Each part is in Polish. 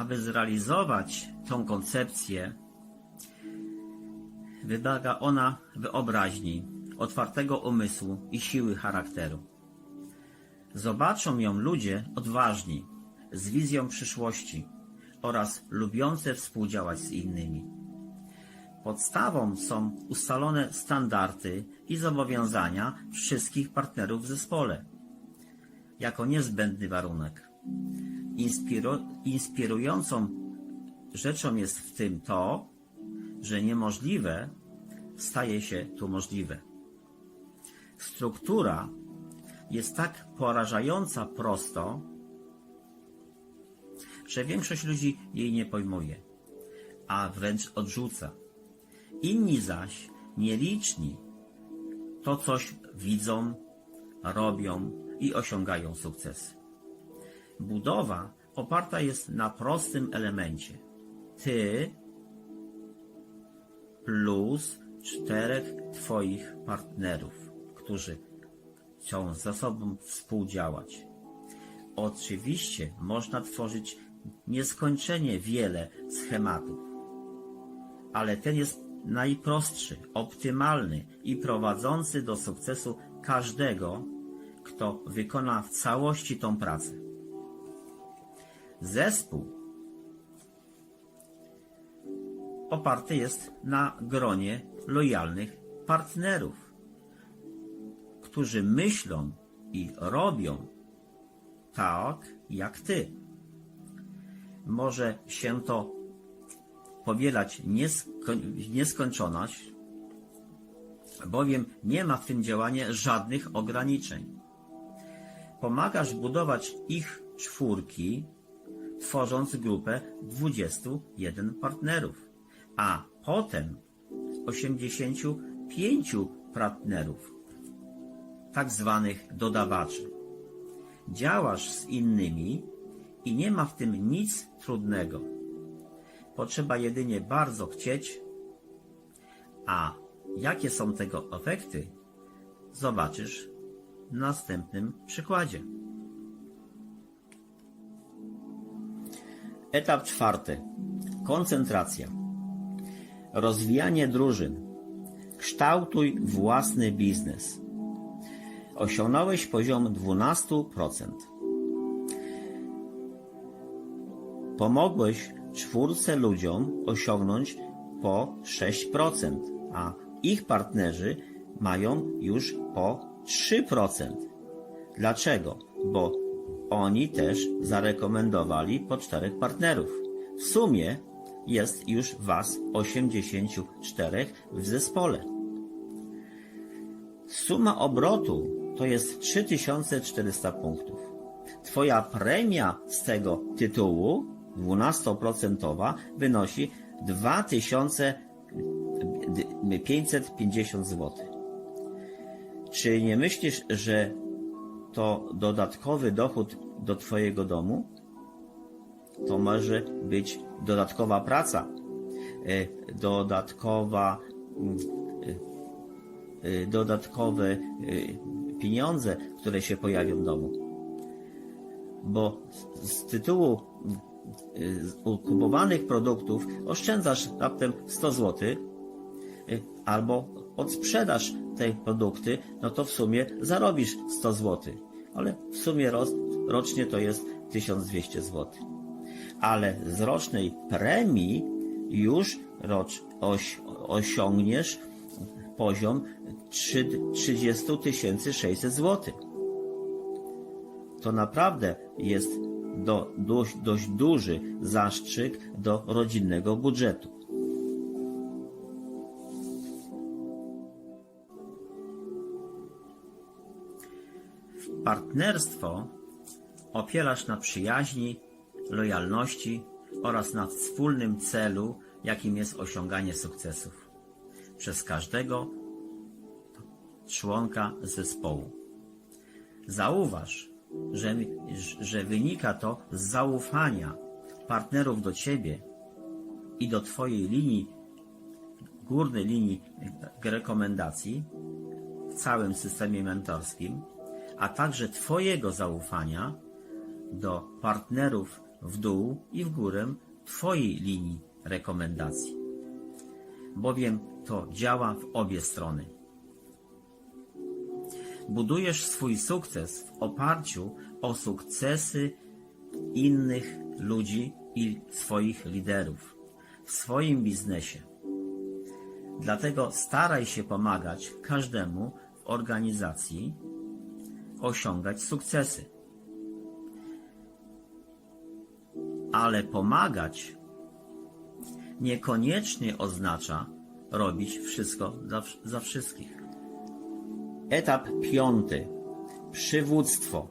Aby zrealizować tą koncepcję, wymaga ona wyobraźni, otwartego umysłu i siły charakteru. Zobaczą ją ludzie odważni, z wizją przyszłości oraz lubiące współdziałać z innymi. Podstawą są ustalone standardy i zobowiązania wszystkich partnerów w zespole, jako niezbędny warunek. Inspiru- inspirującą rzeczą jest w tym to, że niemożliwe staje się tu możliwe. Struktura jest tak porażająca prosto, że większość ludzi jej nie pojmuje, a wręcz odrzuca. Inni zaś, nieliczni, to coś widzą, robią i osiągają sukcesy. Budowa oparta jest na prostym elemencie. Ty plus czterech Twoich partnerów, którzy chcą ze sobą współdziałać. Oczywiście można tworzyć nieskończenie wiele schematów, ale ten jest najprostszy, optymalny i prowadzący do sukcesu każdego, kto wykona w całości tą pracę. Zespół oparty jest na gronie lojalnych partnerów, którzy myślą i robią tak jak ty. Może się to powielać nieskończoność, bowiem nie ma w tym działaniu żadnych ograniczeń. Pomagasz budować ich czwórki, tworząc grupę 21 partnerów, a potem 85 partnerów, tak zwanych dodawaczy. Działasz z innymi i nie ma w tym nic trudnego. Potrzeba jedynie bardzo chcieć, a jakie są tego efekty, zobaczysz w następnym przykładzie. Etap czwarty. Koncentracja. Rozwijanie drużyn. Kształtuj własny biznes. Osiągnąłeś poziom 12%. Pomogłeś czwórce ludziom osiągnąć po 6%, a ich partnerzy mają już po 3%. Dlaczego? Bo oni też zarekomendowali po czterech partnerów. W sumie jest już Was 84 w zespole. Suma obrotu to jest 3400 punktów. Twoja premia z tego tytułu 12% wynosi 2550 zł. Czy nie myślisz, że to dodatkowy dochód do Twojego domu? To może być dodatkowa praca, e, dodatkowa, mm, e, e, dodatkowe pieniądze, które się pojawią w domu. Bo z- tytułu kupowanych produktów oszczędzasz raptem 100 zł, albo odsprzedasz te produkty, no to w sumie zarobisz 100 zł. Ale w sumie rocznie to jest 1200 zł. Ale z rocznej premii już rocz, oś, osiągniesz poziom trzy- 30 600 zł. To naprawdę jest do, dość, dość duży zastrzyk do rodzinnego budżetu. Partnerstwo opierasz na przyjaźni, lojalności oraz na wspólnym celu, jakim jest osiąganie sukcesów przez każdego członka zespołu. Zauważ, że, że wynika to z zaufania partnerów do Ciebie i do Twojej linii, górnej linii rekomendacji w całym systemie mentorskim, a także Twojego zaufania do partnerów w dół i w górę Twojej linii rekomendacji, bowiem to działa w obie strony. Budujesz swój sukces w oparciu o sukcesy innych ludzi i swoich liderów w swoim biznesie. Dlatego staraj się pomagać każdemu w organizacji osiągać sukcesy. Ale pomagać niekoniecznie oznacza robić wszystko dla, za wszystkich. Etap piąty. Przywództwo.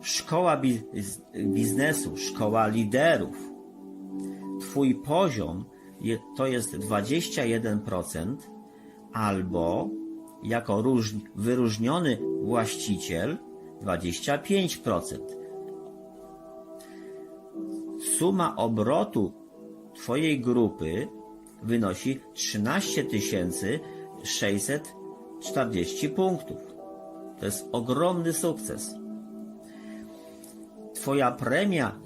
Szkoła biz- biznesu, szkoła liderów. Twój poziom je, to jest 21% albo jako róż, wyróżniony właściciel 25%. Suma obrotu Twojej grupy wynosi 13 640 punktów. To jest ogromny sukces. Twoja premia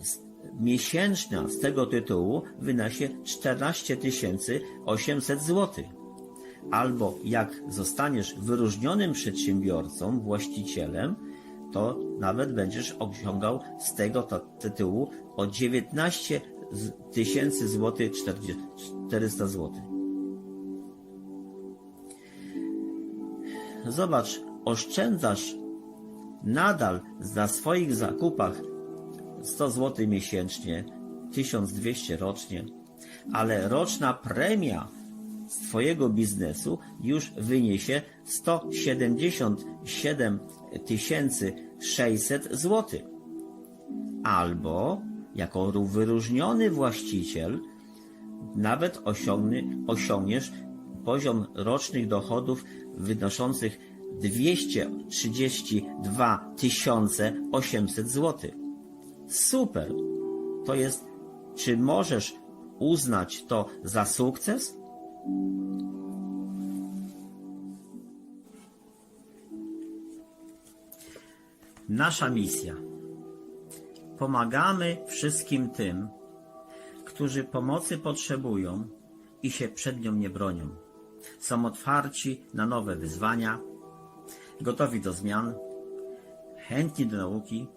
miesięczna z tego tytułu wyniesie 14 800 zł. Albo jak zostaniesz wyróżnionym przedsiębiorcą, właścicielem, to nawet będziesz osiągał z tego tytułu o 19 z- tysięcy złotych 400 zł. Zobacz, oszczędzasz nadal na swoich zakupach 100 zł miesięcznie, 1200 rocznie, ale roczna premia z Twojego biznesu już wyniesie 177 600 zł. Albo jako ró- wyróżniony właściciel nawet osiągniesz poziom rocznych dochodów wynoszących 232 800 zł. Super! To jest, czy możesz uznać to za sukces? Nasza misja. Pomagamy wszystkim tym, którzy pomocy potrzebują i się przed nią nie bronią. Są otwarci na nowe wyzwania, gotowi do zmian, chętni do nauki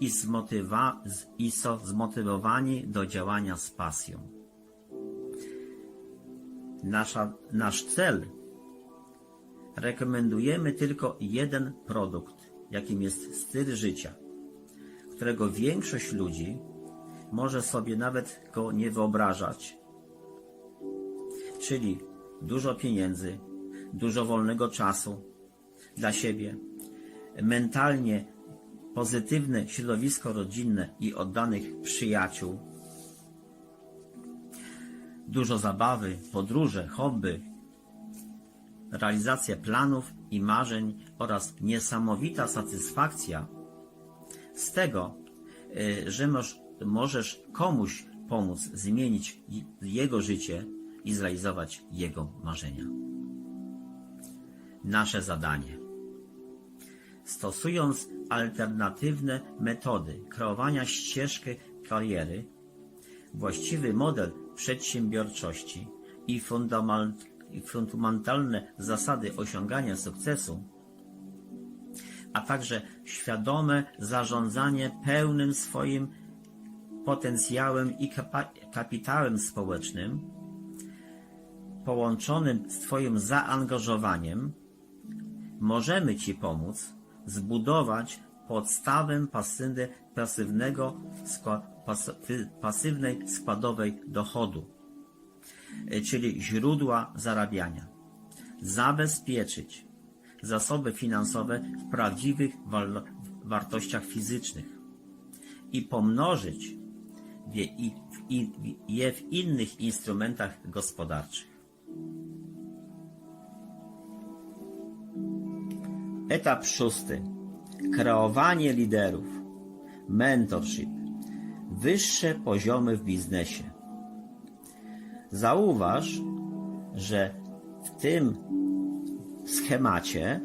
i, zmotywa- i są zmotywowani do działania z pasją. Nasza, nasz cel rekomendujemy tylko jeden produkt, jakim jest styl życia, którego większość ludzi może sobie nawet go nie wyobrażać. Czyli dużo pieniędzy, dużo wolnego czasu dla siebie, mentalnie pozytywne środowisko rodzinne i oddanych przyjaciół, dużo zabawy, podróże, hobby, realizacja planów i marzeń oraz niesamowita satysfakcja z tego, y, że moż, możesz komuś pomóc zmienić jego życie i zrealizować jego marzenia. Nasze zadanie. Stosując alternatywne metody kreowania ścieżki kariery, właściwy model przedsiębiorczości i fundamentalne zasady osiągania sukcesu, a także świadome zarządzanie pełnym swoim potencjałem i kapitałem społecznym, połączonym z Twoim zaangażowaniem, możemy Ci pomóc zbudować podstawę pasywne, pasywnego, pasywnej składowej dochodu, y, czyli źródła zarabiania. Zabezpieczyć zasoby finansowe w prawdziwych wartościach fizycznych i pomnożyć je w innych instrumentach gospodarczych. Etap szósty. Kreowanie liderów. Mentorship. Wyższe poziomy w biznesie. Zauważ, że w tym schemacie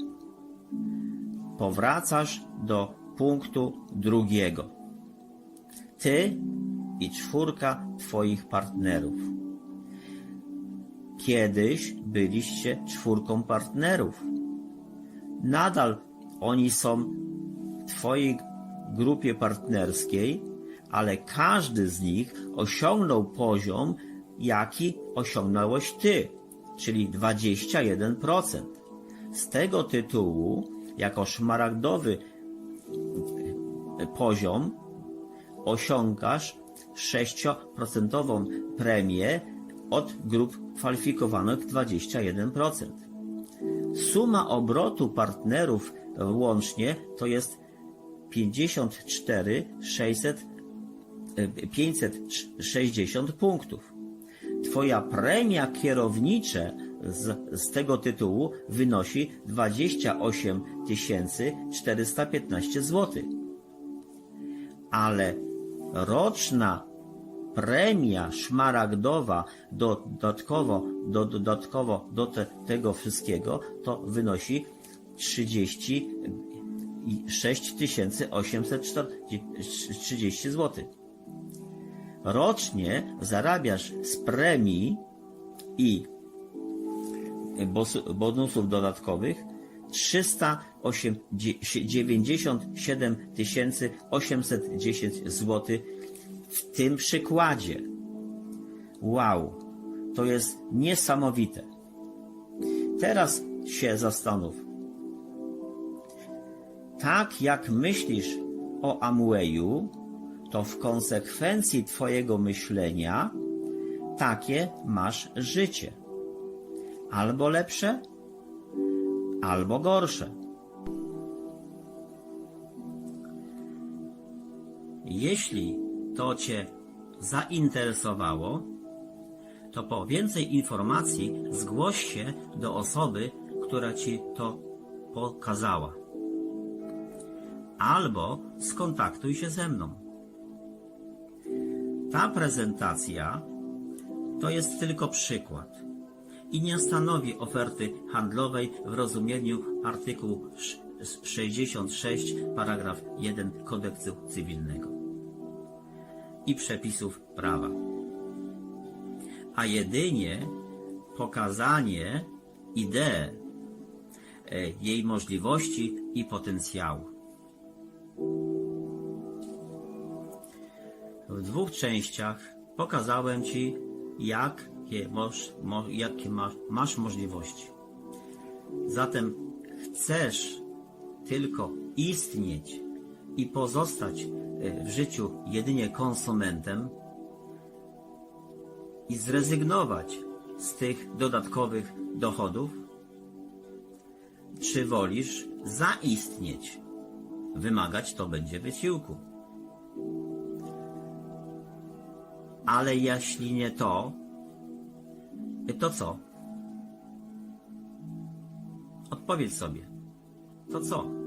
powracasz do punktu drugiego. ty i czwórka twoich partnerów. Kiedyś byliście czwórką partnerów. Nadal oni są w twojej grupie partnerskiej, ale każdy z nich osiągnął poziom, jaki osiągnąłeś ty, czyli 21%. Z tego tytułu, jako szmaragdowy poziom, osiągasz 6% premię od grup kwalifikowanych 21%. Suma obrotu partnerów łącznie to jest 54 600 e, 560 punktów. Twoja premia kierownicze z, z tego tytułu wynosi 28 415 zł. Ale roczna premia szmaragdowa dodatkowo, do, dodatkowo do te, tego wszystkiego to wynosi 36 830 zł. Rocznie zarabiasz z premii i bonusów dodatkowych 397 810 zł w tym przykładzie. Wow, to jest niesamowite. Teraz się zastanów. Tak jak myślisz o Amwayu, to w konsekwencji Twojego myślenia takie masz życie. Albo lepsze, albo gorsze. Jeśli to Cię zainteresowało, to po więcej informacji zgłoś się do osoby, która Ci to pokazała. Albo skontaktuj się ze mną. Ta prezentacja to jest tylko przykład i nie stanowi oferty handlowej w rozumieniu artykułu sz- 66 paragraf 1 kodeksu cywilnego i przepisów prawa, a jedynie pokazanie idei, e, jej możliwości i potencjału. W dwóch częściach pokazałem Ci, jakie, jakie masz, masz możliwości. Zatem chcesz tylko istnieć i pozostać e, w życiu jedynie konsumentem i zrezygnować z tych dodatkowych dochodów? Czy wolisz zaistnieć? Wymagać to będzie wysiłku. Ale jeśli nie to, to co? Odpowiedz sobie. To co?